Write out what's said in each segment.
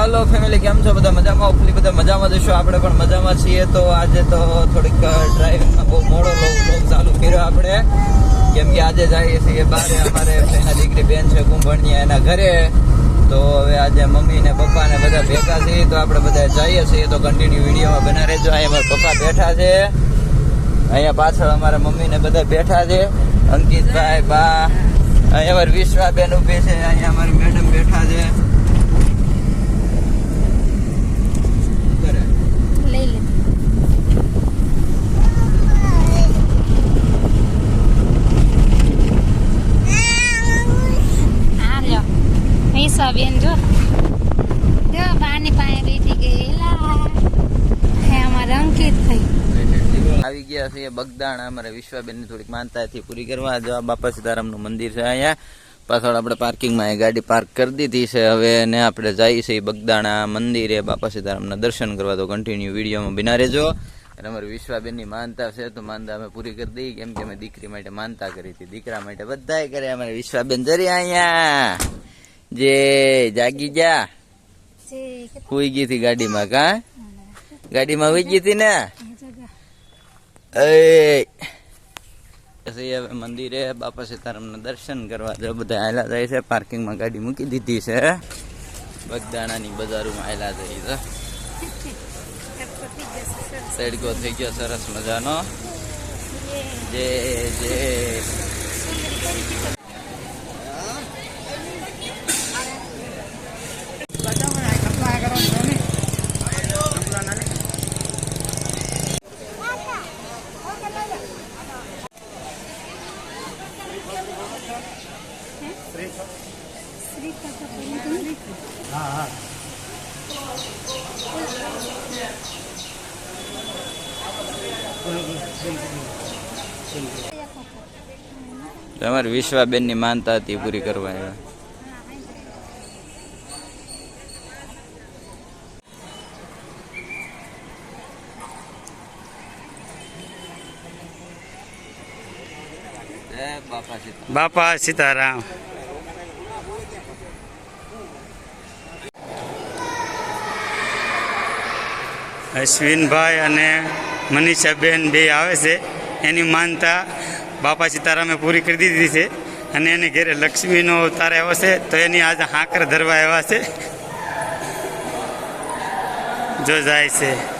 હાલો family કેમ છો? બધા મજામાં? ઓફલી બધા મજામાં જશો આપણે પણ મજામાં છીએ. તો આજે તો થોડીક ડ્રાઇવિંગમાં બહુ મોડો બહુ ચાલુ કર્યો આપણે. કેમ કે આજે જઈએ છીએ બારે. અમારે એના દીકરી બેન છે, કુંભણની, એના ઘરે. તો હવે આજે મમ્મી ને પપ્પા ને બધા ભેગા છીએ. તો આપણે બધા જઈએ છીએ. તો કન્ટિન્યુ વિડીયોમાં બના રહેજો. અહીંયા અમારા પપ્પા બેઠા છે. અહીંયા પાછળ અમારા મમ્મી ને બધા બેઠા છે. અંકિતભાઈ બા, અહીંયા અમારી વિશ્વાબેન ઊભી છે. અહીંયા અમારી મેડમ બેઠા છે કરે. લઈ લે આ લ્યો બેન જો. જો, બાની બેઠી ગયેલા અમારે અંકિત થઈ આવી ગયા છે બગદાણ. અમારે વિશ્વાબેનની થોડીક માનતા હતી પૂરી કરવા. જો આ બાપા સીતારામનું મંદિર છે અહીંયા. પાછળ આપણે પાર્કિંગમાં એ ગાડી પાર્ક કરી દીધી છે. હવે ને આપણે જઈએ છીએ બગદાણા મંદિરે. બાપા સીતારામના દર્શન કરવા. તો કન્ટિન્યુ વિડીયોમાં બિના રહેજો. અને અમારી વિશ્વાબેનની માનતા છે, તો માનતા અમે પૂરી કરી દઈએ. કેમ કે અમે દીકરી માટે માનતા કરી હતી. દીકરા માટે બધાએ કરે અમારે વિશ્વાબેન જરી અહીંયા. જે જાગી જા સુઈ ગઈ હતી ગાડીમાં કા? ગાડીમાં હુઈ ગઈ હતી ને? પછી મંદિરે બાપા સીતારામના દર્શન કરવા જો બધા આયલા જાય છે. પાર્કિંગમાં ગાડી મૂકી દીધી છે. બગદાણાની બજારોમાં આયલા જાય છે. તડકો થઈ ગયો સરસ મજાનો. જે જે. તમારી વિશ્વાબેનની માનતા હતી એ પૂરી કરવા આવ્યા જય બાપા સીતા બાપા સીતારામ અશ્વિનભાઈ અને મનીષાબેન બે આવે છે. એની માનતા બાપા સીતારામે પૂરી કરી દીધી છે અને એને ઘેરે લક્ષ્મીનો અવતાર આવ્યો છે તો એની આજે હાંકર ધરવા આવ્યા છે. જો જાય છે.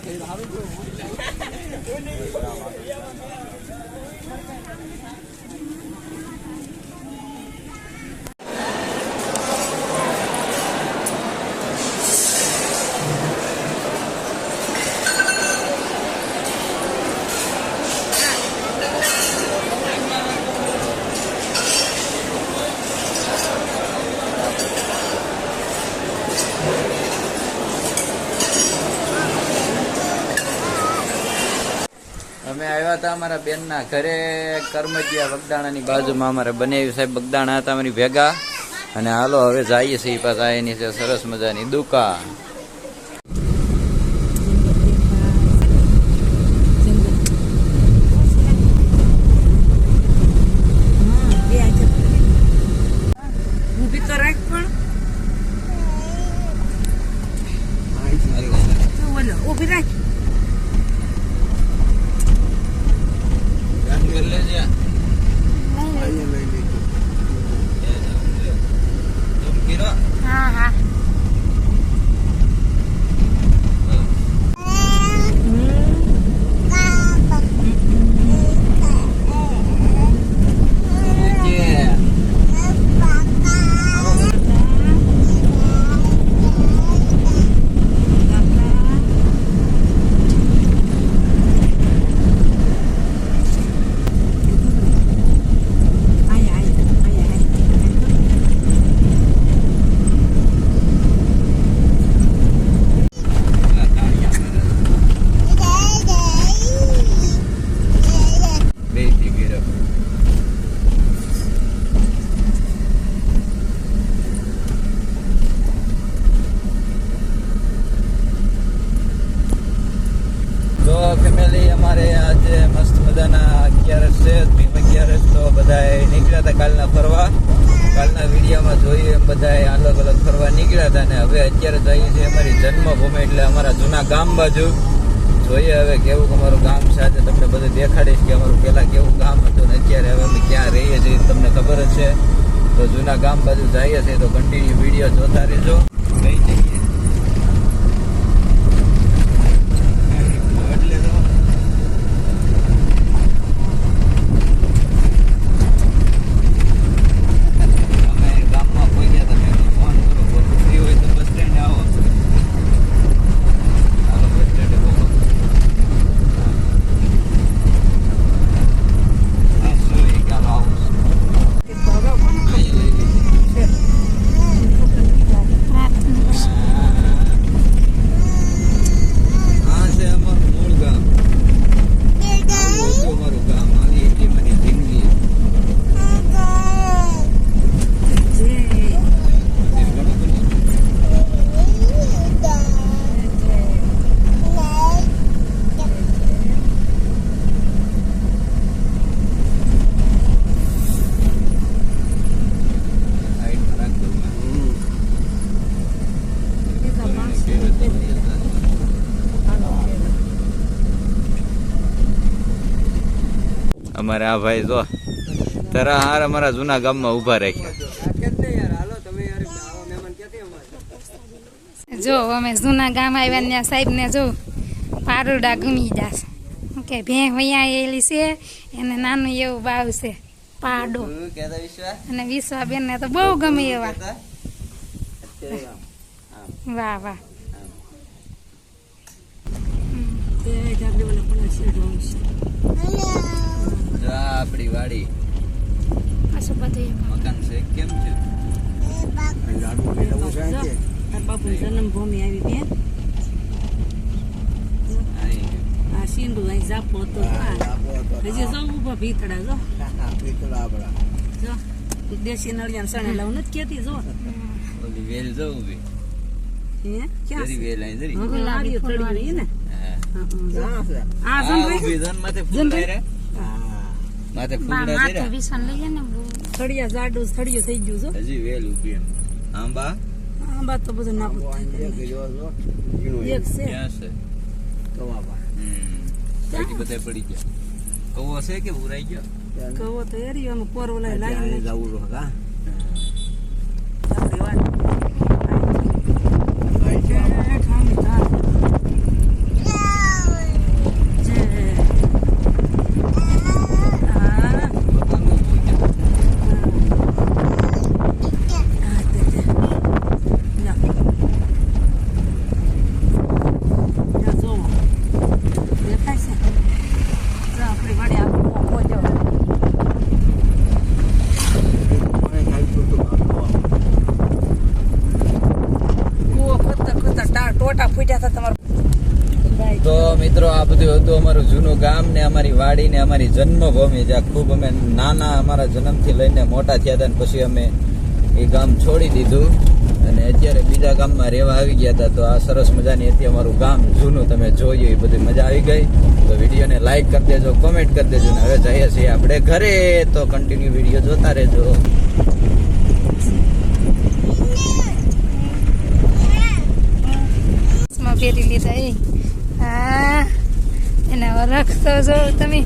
અમે આવ્યા હતા અમારા બેનના ઘરે કર્મજીયા બગદાણાની બાજુમાં અમારે બનાવ્યું સાહેબ બગદાણા હતા, અમારી ભેગા. અને હાલો, હવે જઈએ છીએ પાછા એની છે સરસ મજાની દુકાન ઊભી તો રાખ પણ તો બોલો ઊભી રાખ હા હા ફેમિલી અમારે આજે મસ્ત મજાના અગિયારસ છે, ભીમ અગિયારસ, તો બધા નીકળ્યા હતા કાલના ફરવા. કાલના વિડીયોમાં જોયું એમ બધા અલગ અલગ ફરવા નીકળ્યા હતા ને હવે અત્યારે જઈએ છીએ અમારી જન્મભૂમિ એટલે અમારા જૂના ગામ બાજુ. જોઈએ હવે કેવું અમારું ગામ છે, આજે તમને બધું દેખાડીશ કે અમારું પહેલાં કેવું ગામ હતું ને અત્યારે હવે અમે ક્યાં રહીએ છીએ તમને ખબર જ છે. તો જૂના ગામ બાજુ જઈએ છીએ તો કન્ટિન્યુ વીડિયો જોતા રહેજો. કઈ જગ્યાએ એટલે તો અમે ગામમાં પહોંચ્યા તમે ફોન કરો બોલો ફ્રી હોય તો બસ સ્ટેન્ડ આવો ચાલો બસ સ્ટેન્ડે બોલો હા શું એ ચાલો આવું અહીં લઈ લીધી આ છે અમારું મૂળ ગામ આવું હતું અમારું ગામ આવી હતી મારી જિંદગી ઘણું બધું સાઈડમાં રાખજો અમારે આ ભાઈ જો તરા હાર અમારા જૂના ગામમાં ઊભા રાખ્યા. જો અમે જૂના ગામ આવ્યા ને સાહેબ ને જો પારુડા ગમી જાશે કે ભેં વૈયા એલી છે એને નાનું એવું બાવ છે પાડો. અને વિશ્વાબેન ને તો બહુ ગમે એવા. વાહ વાહ. જો આ આપણી વાડી મકાન છે. કેમ છે? બાપુ. જન્મભૂમિ આવી બેન આ સિંધુ અહીં જાપો હતો જો આ. હજી જો ભીતડા જો. જો. દેશી નળિયા સણે લાવ નથી કેતી જો. ઓલી વેલ જો હે? ક્યાં વેલ અહીં જરી. હા, લારી ને? હા. હા, હા, આ આ જન માથે ફૂલ રે માથે બા ફૂલડા માથે વિસન લઈ ને થડિયા જાડું થડિયું થઈ ગયું છો. હજી વેલ ઊભી એમ આંબા? આંબા તો બધું નાબૂદ થઈ ગયું. એક છે. ક્યાં છે. હમ. બાકી બધા પડી ગયા. કવો છે કે ઉરાઈ ગયો? કવો તો એરી અમે પોરવલાય લાઈન આપણી વાત. ઠેઠ આમી ધાર. જય. હા. મકાન ઊભું છે. હા, તે, તે. લ્યો. લ્યો, જોવો. દેખાય છે? જો આપણી વાડી આખો મોકો જો. કૂવો ખોદતા ખોદતા ટા- ટોટા ફૂટ્યા હતા તમારા તો મિત્રો આ બધું હતું અમારું જૂનું ગામ ને અમારી વાડી ને અમારી જન્મભૂમિ જ્યાં ખૂબ અમે નાના અમારા જન્મથી લઈને મોટા થયા હતા ને પછી અમે એ ગામ છોડી દીધું. અને અત્યારે બીજા ગામમાં રહેવા આવી ગયા હતા તો આ સરસ મજાની હતી અમારું ગામ. જૂનું તમે જોયું, એ બધી મજા આવી ગઈ. તો વિડીયોને લાઈક કરી દેજો કોમેન્ટ કરી દેજો ને હવે જઈએ છીએ આપણે ઘરે. તો કન્ટિન્યુ વીડિયો જોતા રહેજો. લીધા એને રાખતો જો તમે.